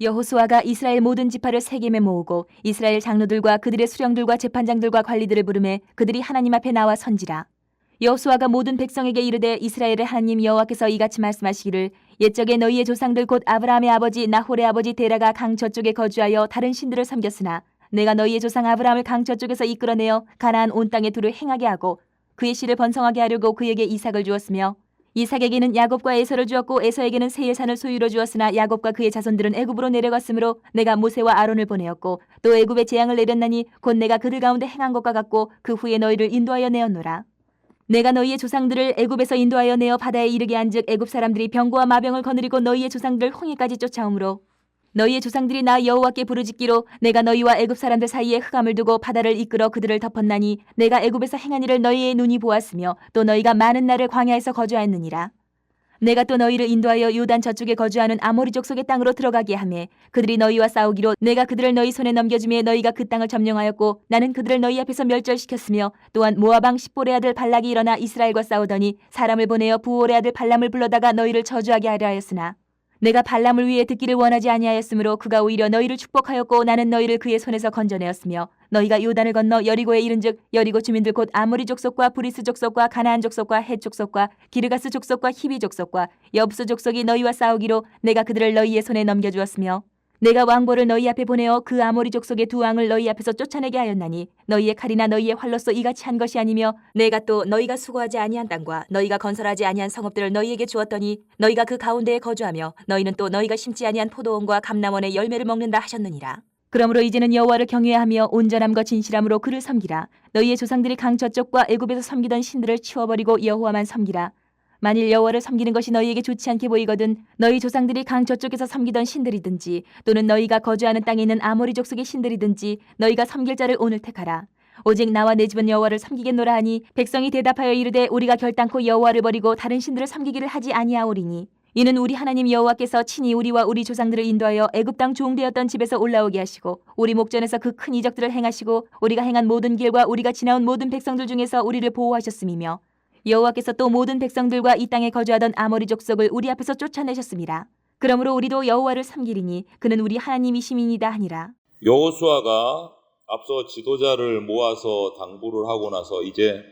여호수아가 이스라엘 모든 지파를 세겜에 모으고 이스라엘 장로들과 그들의 수령들과 재판장들과 관리들을 부르매 그들이 하나님 앞에 나와 선지라. 여호수아가 모든 백성에게 이르되 이스라엘의 하나님 여호와께서 이같이 말씀하시기를 옛적에 너희의 조상들 곧 아브라함의 아버지 나홀의 아버지 데라가 강 저쪽에 거주하여 다른 신들을 섬겼으나 내가 너희의 조상 아브라함을 강 저쪽에서 이끌어내어 가나안 온 땅에 두루 행하게 하고 그의 씨를 번성하게 하려고 그에게 이삭을 주었으며 이삭에게는 야곱과 에서를 주었고 에서에게는 세일산을 소유로 주었으나 야곱과 그의 자손들은 애굽으로 내려갔으므로 내가 모세와 아론을 보내었고 또 애굽에 재앙을 내렸나니 곧 내가 그들 가운데 행한 것과 같고 그 후에 너희를 인도하여 내었노라. 내가 너희의 조상들을 애굽에서 인도하여 내어 바다에 이르게 한즉 애굽 사람들이 병고와 마병을 거느리고 너희의 조상들을 홍해까지 쫓아오므로 너희의 조상들이 나 여호와께 부르짖기로 내가 너희와 애굽 사람들 사이에 흑암을 두고 바다를 이끌어 그들을 덮었나니 내가 애굽에서 행한 일을 너희의 눈이 보았으며 또 너희가 많은 날을 광야에서 거주하였느니라. 내가 또 너희를 인도하여 요단 저쪽에 거주하는 아모리 족 속의 땅으로 들어가게 하매 그들이 너희와 싸우기로 내가 그들을 너희 손에 넘겨주며 너희가 그 땅을 점령하였고 나는 그들을 너희 앞에서 멸절시켰으며 또한 모아방 십볼의 아들 발락이 일어나 이스라엘과 싸우더니 사람을 보내어 부올의 아들 발람을 불러다가 너희를 저주하게 하려 하였으나 내가 발람을 위해 듣기를 원하지 아니하였으므로 그가 오히려 너희를 축복하였고 나는 너희를 그의 손에서 건져내었으며 너희가 요단을 건너 여리고에 이른즉 여리고 주민들 곧 아모리 족속과 브리스 족속과 가나안 족속과 헷 족속과 기르가스 족속과 히비 족속과 여브스 족속이 너희와 싸우기로 내가 그들을 너희의 손에 넘겨주었으며 내가 왕보를 너희 앞에 보내어 그 아모리 족속의 두 왕을 너희 앞에서 쫓아내게 하였나니 너희의 칼이나 너희의 활로서 이같이 한 것이 아니며 내가 또 너희가 수고하지 아니한 땅과 너희가 건설하지 아니한 성읍들을 너희에게 주었더니 너희가 그 가운데에 거주하며 너희는 또 너희가 심지 아니한 포도원과 감남원의 열매를 먹는다 하셨느니라. 그러므로 이제는 여호와를 경외하며 온전함과 진실함으로 그를 섬기라. 너희의 조상들이 강 저쪽과 애굽에서 섬기던 신들을 치워버리고 여호와만 섬기라 만일 여호와를 섬기는 것이 너희에게 좋지 않게 보이거든 너희 조상들이 강 저쪽에서 섬기던 신들이든지 또는 너희가 거주하는 땅에 있는 아모리 족속의 신들이든지 너희가 섬길 자를 오늘 택하라. 오직 나와 내 집은 여호와를 섬기겠노라 하니 백성이 대답하여 이르되 우리가 결단코 여호와를 버리고 다른 신들을 섬기기를 하지 아니하오리니. 이는 우리 하나님 여호와께서 친히 우리와 우리 조상들을 인도하여 애굽 땅 종되었던 집에서 올라오게 하시고 우리 목전에서 그 큰 이적들을 행하시고 우리가 행한 모든 길과 우리가 지나온 모든 백성들 중에서 우리를 보호하셨음이며 여호와께서 또 모든 백성들과 이 땅에 거주하던 아모리 족속을 우리 앞에서 쫓아내셨습니다. 그러므로 우리도 여호와를 섬기리니 그는 우리 하나님이심이니이다 하니라. 여호수아가 앞서 지도자를 모아서 당부를 하고 나서 이제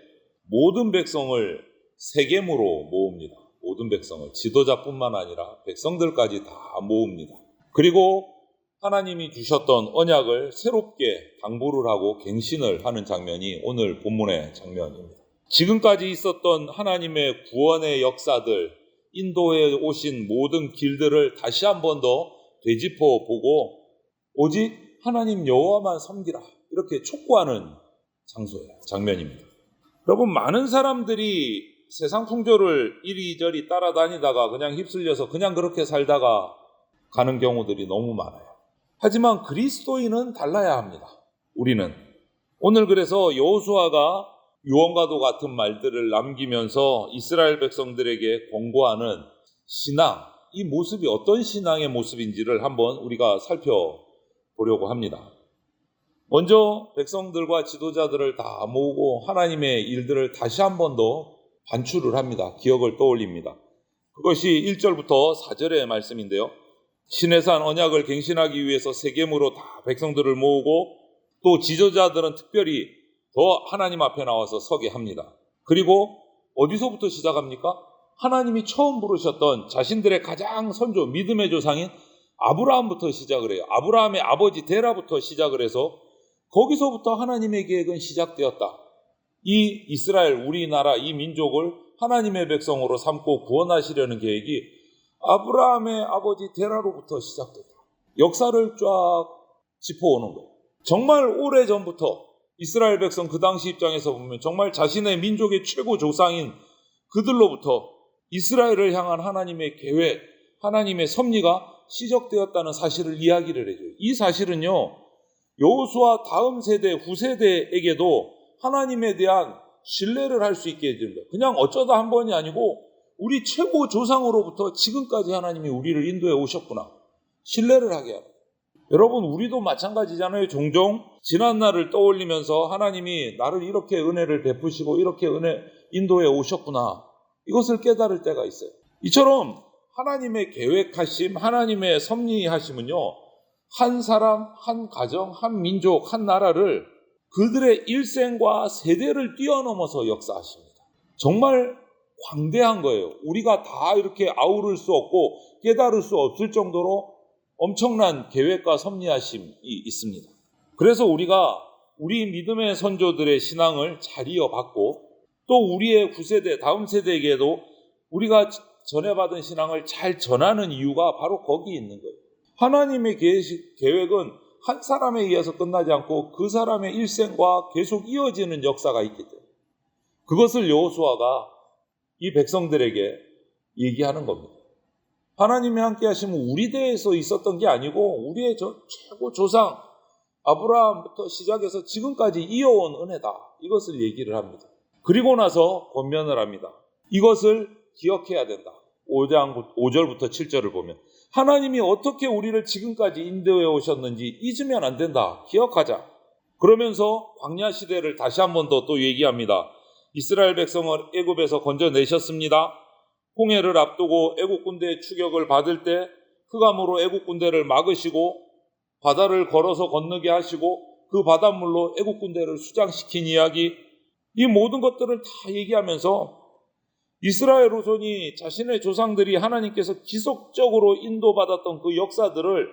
모든 백성을 세겜으로 모읍니다. 모든 백성을 지도자뿐만 아니라 백성들까지 다 모읍니다. 그리고 하나님이 주셨던 언약을 새롭게 당부를 하고 갱신을 하는 장면이 오늘 본문의 장면입니다. 지금까지 있었던 하나님의 구원의 역사들, 인도에 오신 모든 길들을 다시 한 번 더 되짚어 보고 오직 하나님 여호와만 섬기라 이렇게 촉구하는 장소예요. 장면입니다. 여러분 많은 사람들이 세상 풍조를 이리저리 따라다니다가 그냥 휩쓸려서 그냥 그렇게 살다가 가는 경우들이 너무 많아요. 하지만 그리스도인은 달라야 합니다. 우리는 오늘 그래서 여호수아가 유언과도 같은 말들을 남기면서 이스라엘 백성들에게 권고하는 신앙, 이 모습이 어떤 신앙의 모습인지를 한번 우리가 살펴보려고 합니다. 먼저 백성들과 지도자들을 다 모으고 하나님의 일들을 다시 한 번 더 반출을 합니다. 기억을 떠올립니다. 그것이 1절부터 4절의 말씀인데요. 신해산 언약을 갱신하기 위해서 세겜으로 다 백성들을 모으고 또 지도자들은 특별히 더 하나님 앞에 나와서 서게 합니다. 그리고 어디서부터 시작합니까? 하나님이 처음 부르셨던 자신들의 가장 선조, 믿음의 조상인 아브라함부터 시작을 해요. 아브라함의 아버지 데라부터 시작을 해서 거기서부터 하나님의 계획은 시작되었다. 이 이스라엘, 우리나라, 이 민족을 하나님의 백성으로 삼고 구원하시려는 계획이 아브라함의 아버지 데라로부터 시작됐다. 역사를 쫙 짚어오는 거예요. 정말 오래 전부터 이스라엘 백성 그 당시 입장에서 보면 정말 자신의 민족의 최고 조상인 그들로부터 이스라엘을 향한 하나님의 계획, 하나님의 섭리가 시작되었다는 사실을 이야기를 해줘요. 이 사실은요, 여호수아 다음 세대, 후세대에게도 하나님에 대한 신뢰를 할 수 있게 해줍니다. 그냥 어쩌다 한 번이 아니고 우리 최고 조상으로부터 지금까지 하나님이 우리를 인도해 오셨구나. 신뢰를 하게 합니다. 여러분, 우리도 마찬가지잖아요. 종종 지난 날을 떠올리면서 하나님이 나를 이렇게 은혜를 베푸시고 이렇게 은혜 인도해 오셨구나. 이것을 깨달을 때가 있어요. 이처럼 하나님의 계획하심, 하나님의 섭리하심은요, 한 사람, 한 가정, 한 민족, 한 나라를 그들의 일생과 세대를 뛰어넘어서 역사하십니다. 정말 광대한 거예요. 우리가 다 이렇게 아우를 수 없고 깨달을 수 없을 정도로 엄청난 계획과 섭리하심이 있습니다. 그래서 우리가 우리 믿음의 선조들의 신앙을 잘 이어받고 또 우리의 구세대, 다음 세대에게도 우리가 전해받은 신앙을 잘 전하는 이유가 바로 거기 있는 거예요. 하나님의 계획은 한 사람에 의해서 끝나지 않고 그 사람의 일생과 계속 이어지는 역사가 있기 때문에 그것을 여호수아가 이 백성들에게 얘기하는 겁니다. 하나님이 함께 하시면 우리 대에서 있었던 게 아니고 우리의 저 최고 조상 아브라함부터 시작해서 지금까지 이어온 은혜다. 이것을 얘기를 합니다. 그리고 나서 권면을 합니다. 이것을 기억해야 된다. 5장 5절부터 7절을 보면 하나님이 어떻게 우리를 지금까지 인도해 오셨는지 잊으면 안 된다. 기억하자. 그러면서 광야 시대를 다시 한 번 더 또 얘기합니다. 이스라엘 백성을 애굽에서 건져내셨습니다. 홍해를 앞두고 애굽 군대의 추격을 받을 때 흑암으로 애굽 군대를 막으시고 바다를 걸어서 건너게 하시고 그 바닷물로 애굽 군대를 수장시킨 이야기 이 모든 것들을 다 얘기하면서 이스라엘 후손이 자신의 조상들이 하나님께서 기속적으로 인도받았던 그 역사들을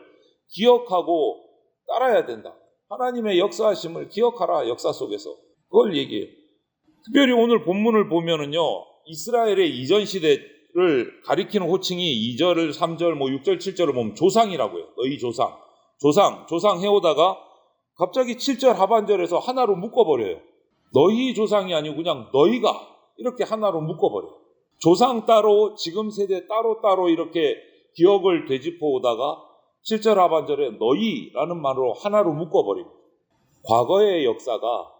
기억하고 따라야 된다. 하나님의 역사하심을 기억하라 역사 속에서 그걸 얘기해요. 특별히 오늘 본문을 보면은요 이스라엘의 이전 시대를 가리키는 호칭이 2절, 3절, 뭐 6절, 7절을 보면 조상이라고요. 너희 조상, 조상, 조상 해오다가 갑자기 7절 하반절에서 하나로 묶어버려요. 너희 조상이 아니고 그냥 너희가 이렇게 하나로 묶어버려. 요 조상 따로 지금 세대 따로 따로 이렇게 기억을 되짚어 오다가 7절 하반절에 너희라는 말로 하나로 묶어버립니다. 과거의 역사가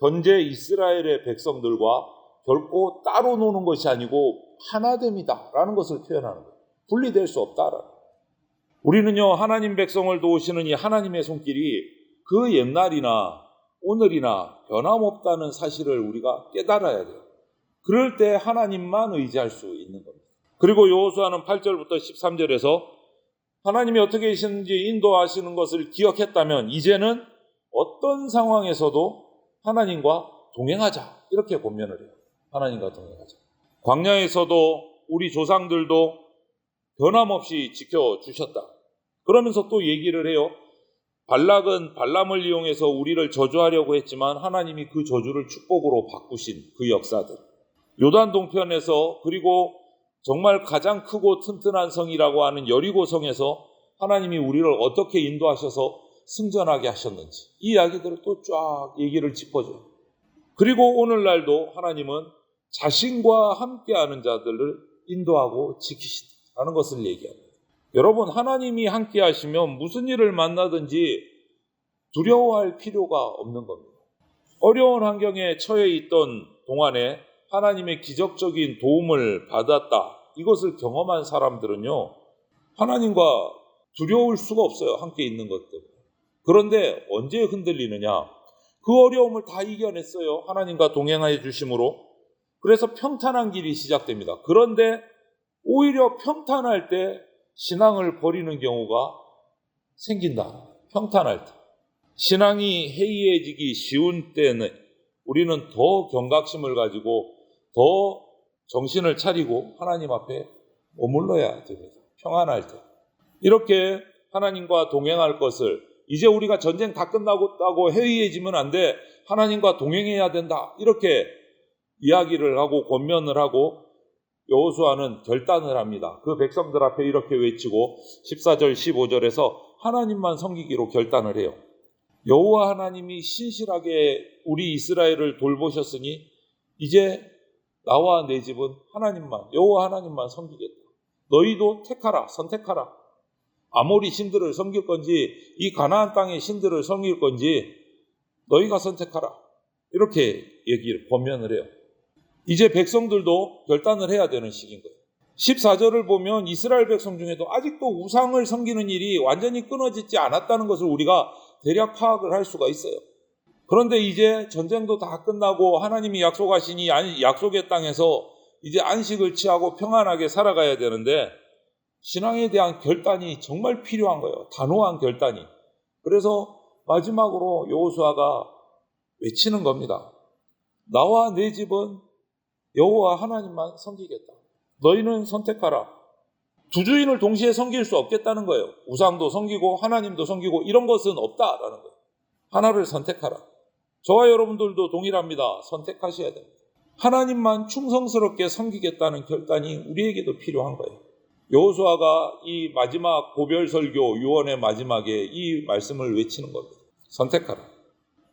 현재 이스라엘의 백성들과 결코 따로 노는 것이 아니고 하나됨이다 라는 것을 표현하는 거예요. 분리될 수 거예요. 우리는요 하나님 백성을 도우시는 이 하나님의 손길이 그 옛날이나 오늘이나 변함없다는 사실을 우리가 깨달아야 돼요. 그럴 때 하나님만 의지할 수 있는 겁니다. 그리고 여호수아는 8절부터 13절에서 하나님이 어떻게 계시는지 인도하시는 것을 기억했다면 이제는 어떤 상황에서도 하나님과 동행하자 이렇게 권면을 해요. 하나님과 동행하자. 광야에서도 우리 조상들도 변함없이 지켜주셨다. 그러면서 또 얘기를 해요. 발락은 발람을 이용해서 우리를 저주하려고 했지만 하나님이 그 저주를 축복으로 바꾸신 그 역사들. 요단 동편에서 그리고 정말 가장 크고 튼튼한 성이라고 하는 여리고 성에서 하나님이 우리를 어떻게 인도하셔서 승전하게 하셨는지 이 이야기들을 또 쫙 얘기를 짚어줘요. 그리고 오늘날도 하나님은 자신과 함께하는 자들을 인도하고 지키신다는 것을 얘기합니다. 여러분 하나님이 함께 하시면 무슨 일을 만나든지 두려워할 필요가 없는 겁니다. 어려운 환경에 처해 있던 동안에 하나님의 기적적인 도움을 받았다. 이것을 경험한 사람들은요. 하나님과 두려울 수가 없어요. 함께 있는 것 때문에. 그런데 언제 흔들리느냐? 그 어려움을 다 이겨냈어요. 하나님과 동행해 주심으로. 그래서 평탄한 길이 시작됩니다. 그런데 오히려 평탄할 때 신앙을 버리는 경우가 생긴다. 평탄할 때. 신앙이 해이해지기 쉬운 때는 우리는 더 경각심을 가지고 더 정신을 차리고 하나님 앞에 머물러야 됩니다. 평안할 때. 이렇게 하나님과 동행할 것을 이제 우리가 전쟁 다 끝나고 해이해지면 안 돼. 하나님과 동행해야 된다. 이렇게 이야기를 하고 권면을 하고 여호수아는 결단을 합니다. 그 백성들 앞에 이렇게 외치고 14절 15절에서 하나님만 섬기기로 결단을 해요. 여호와 하나님이 신실하게 우리 이스라엘을 돌보셨으니 이제 나와 내 집은 하나님만 여호와 하나님만 섬기겠다. 너희도 택하라 선택하라. 아모리 신들을 섬길 건지 이 가나안 땅의 신들을 섬길 건지 너희가 선택하라. 이렇게 얘기를 권면을 해요. 이제 백성들도 결단을 해야 되는 시기인 거예요. 14절을 보면 이스라엘 백성 중에도 아직도 우상을 섬기는 일이 완전히 끊어지지 않았다는 것을 우리가 대략 파악을 할 수가 있어요. 그런데 이제 전쟁도 다 끝나고 하나님이 약속하시니 약속의 땅에서 이제 안식을 취하고 평안하게 살아가야 되는데 신앙에 대한 결단이 정말 필요한 거예요. 단호한 결단이. 그래서 마지막으로 여호수아가 외치는 겁니다. 나와 내 집은 여호와 하나님만 섬기겠다. 너희는 선택하라. 두 주인을 동시에 섬길 수 없겠다는 거예요. 우상도 섬기고 하나님도 섬기고 이런 것은 없다라는 거예요. 하나를 선택하라. 저와 여러분들도 동일합니다. 선택하셔야 됩니다. 하나님만 충성스럽게 섬기겠다는 결단이 우리에게도 필요한 거예요. 여호수아가 이 마지막 고별 설교 유언의 마지막에 이 말씀을 외치는 겁니다. 선택하라.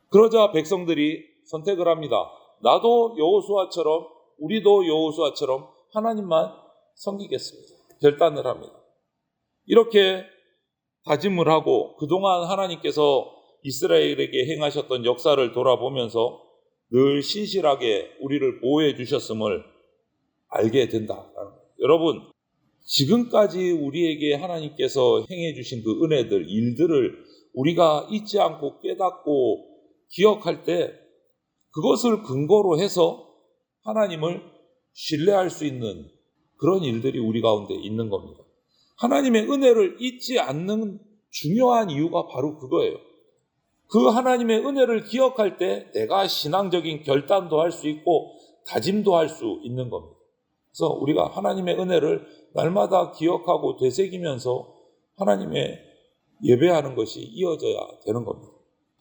그러자 백성들이 선택을 합니다. 나도 여호수아처럼 우리도 여호수아처럼 하나님만 섬기겠습니다. 결단을 합니다. 이렇게 다짐을 하고 그동안 하나님께서 이스라엘에게 행하셨던 역사를 돌아보면서 늘 신실하게 우리를 보호해 주셨음을 알게 된다. 여러분, 지금까지 우리에게 하나님께서 행해 주신 그 은혜들, 일들을 우리가 잊지 않고 깨닫고 기억할 때 그것을 근거로 해서 하나님을 신뢰할 수 있는 그런 일들이 우리 가운데 있는 겁니다. 하나님의 은혜를 잊지 않는 중요한 이유가 바로 그거예요. 그 하나님의 은혜를 기억할 때 내가 신앙적인 결단도 할 수 있고 다짐도 할 수 있는 겁니다. 그래서 우리가 하나님의 은혜를 날마다 기억하고 되새기면서 하나님의 예배하는 것이 이어져야 되는 겁니다.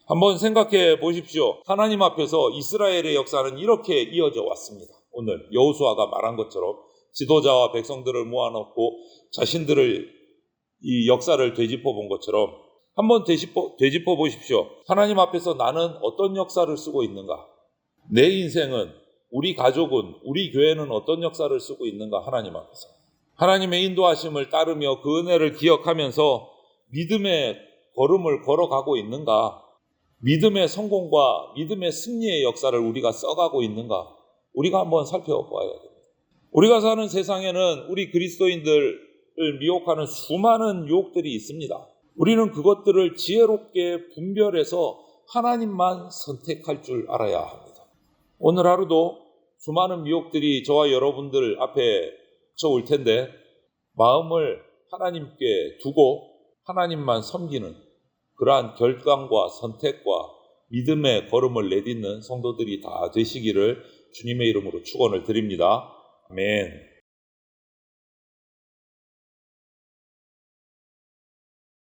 한번 생각해 보십시오. 하나님 앞에서 이스라엘의 역사는 이렇게 이어져 왔습니다. 오늘 여호수아가 말한 것처럼 지도자와 백성들을 모아놓고 자신들을 이 역사를 되짚어 본 것처럼 한번 되짚어, 되짚어 보십시오. 하나님 앞에서 나는 어떤 역사를 쓰고 있는가? 내 인생은, 우리 가족은, 우리 교회는 어떤 역사를 쓰고 있는가? 하나님 앞에서. 하나님의 인도하심을 따르며 그 은혜를 기억하면서 믿음의 걸음을 걸어가고 있는가? 믿음의 성공과 믿음의 승리의 역사를 우리가 써가고 있는가? 우리가 한번 살펴봐야 됩니다. 우리가 사는 세상에는 우리 그리스도인들을 미혹하는 수많은 유혹들이 있습니다. 우리는 그것들을 지혜롭게 분별해서 하나님만 선택할 줄 알아야 합니다. 오늘 하루도 수많은 미혹들이 저와 여러분들 앞에 쳐올 텐데 마음을 하나님께 두고 하나님만 섬기는 그러한 결단과 선택과 믿음의 걸음을 내딛는 성도들이 다 되시기를 주님의 이름으로 축원을 드립니다. 아멘.